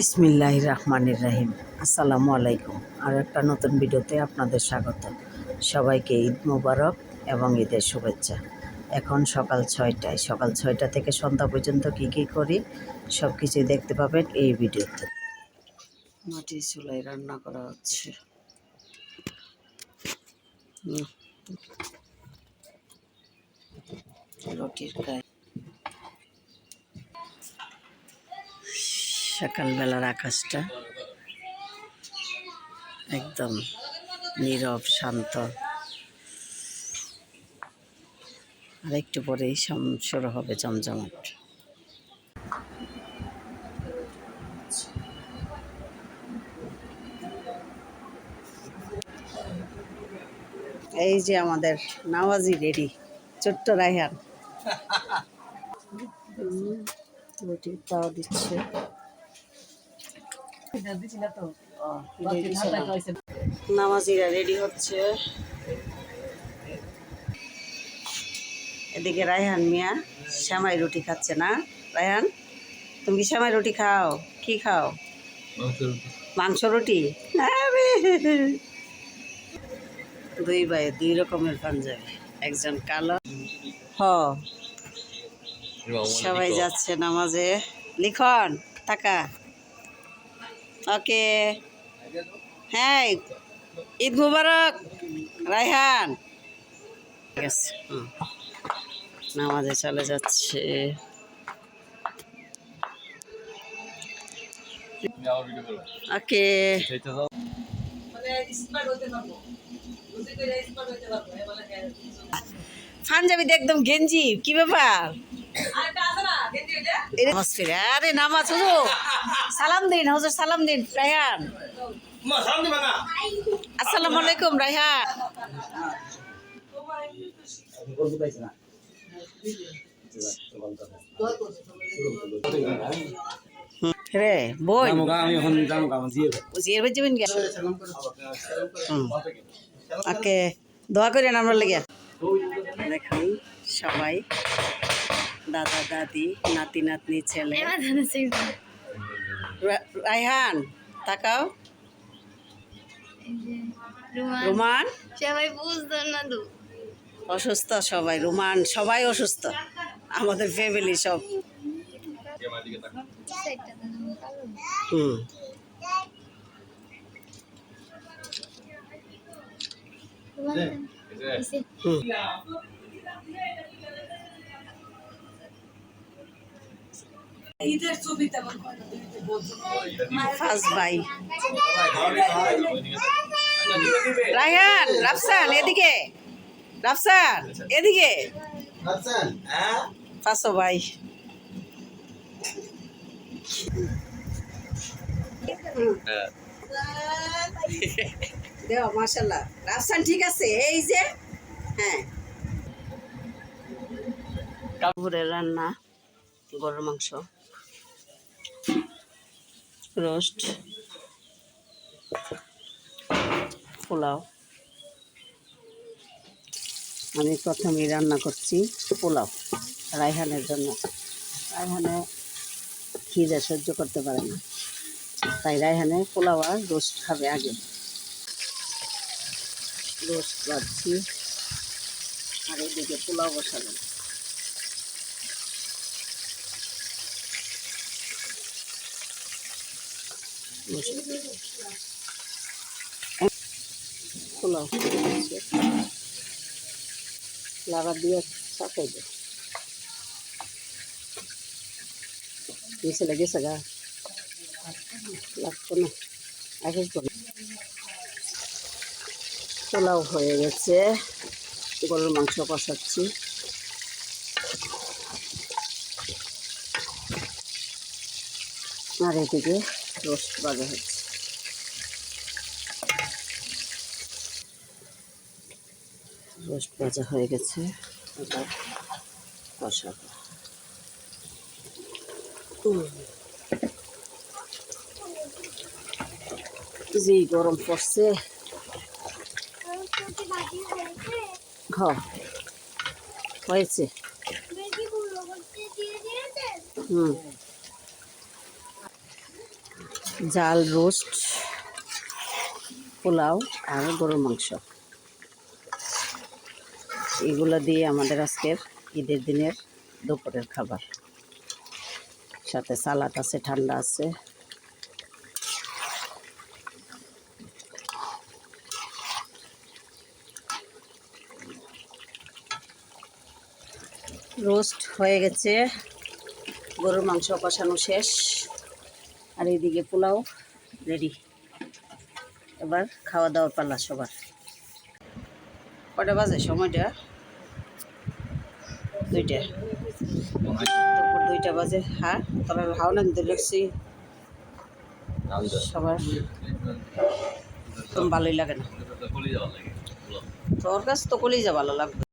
বিসমিল্লাহ রহমানির রাহিম। আসসালামু আলাইকুম। আর একটা নতুন ভিডিওতে আপনাদের স্বাগত। সবাইকে ঈদ মোবারক এবং ঈদের শুভেচ্ছা। এখন সকাল ছয়টায়। সকাল ছয়টা থেকে সন্ধ্যা পর্যন্ত কী কী করি সব কিছুই দেখতে পাবেন এই ভিডিওতে। মাটির চুলায় রান্না করা হচ্ছে। রুটির গায়ে সকালবেলার আকাশটা একদম নীরব, শান্ত। আর একটু পরেই শুরু হবে জমজমাট। এই যে আমাদের নামাজি রেডি, ছোট্ট রায়হান। দিচ্ছে। নামাজিরা রেডি হচ্ছে। এদিকে রায়হান মিয়া শ্যামাই রুটি খাচ্ছে না। রায়হান তুমি কি শ্যামাই রুটি খাও? কি খাও? মাংস রুটি? দুই ভাই দুই রকমের পাঞ্জাবি একজন কালো। হ। সবাই যাচ্ছে নামাজে। লিখন টাকা ওকে। হ্যাঁ ঈদ মুবারক, রায়হান। ঠিক আছে নামাজে চলে যাচ্ছে। ওকে। পাঞ্জাবিতে একদম গেঞ্জি, কি ব্যাপার? আরে নামাজ হুজুর সালাম দিন হুজুর সালাম দিন রায়হান। আসসালামু আলাইকুম রায়হান। রে বই। আমি এখন যাম কাম দিয়ে জিয়ার বাজে বিন গেল ওকে দোয়া করেন আমরা লেগে। সবাই। দাদা দাদি নাতি নাতনি ছেলে। রায়হান তাকাও। রুমান। সবাই বুঝতো না তো। অসুস্থ সবাই রুমান সবাই অসুস্থ। আমাদের ফ্যামিলি সব। হুম। হুম। First bye. রায়হান রাফসান এদিকে। রাফসান এদিকে। পাঁচশো ভাই রাফসান ঠিক আছে? এই যে হ্যাঁ। দুপুরের রান্না গরুর মাংস। রোস্ট। পোলাও। আমি প্রথমেই রান্না করছি পোলাও, রায়হানের জন্য। রায়হানে খিদে সহ্য করতে পারে না। তাই রায়হানে পোলাও আর রোস্ট খাবে আগে। রোস্ট বাড়ছি। আর এদিকে পোলাও বসালাম। পোলাও লাগার দিয়ে না পোলাও হয়ে গেছে গরুর মাংস কষাচ্ছি আর এদিকে রোস্ট বাজা হচ্ছে। রোস্ট ভাজা হয়ে গেছে। এবার উম। যে গরম পড়ছে ঘ হয়েছে। হুম। জাল, রোস্ট, পোলাও আর গরুর মাংস। এগুলো দিয়ে আমাদের আজকের ঈদের দিনের দুপুরের খাবার। সাথে সালাড আছে, ঠান্ডা আছে। রোস্ট হয়ে গেছে। গরুর মাংস কষানো শেষ। আর এইদিকে পোলাও রেডি। এবার খাওয়া দাওয়ার পালা সবার। কটা বাজে? সময়টা? দুইটা। দুইটা বাজে। হ্যাঁ তোরা হাও না দিতে দেখছি সবার। ভালোই লাগে না। তোর কাছে তো কলিজা ভালো লাগবে।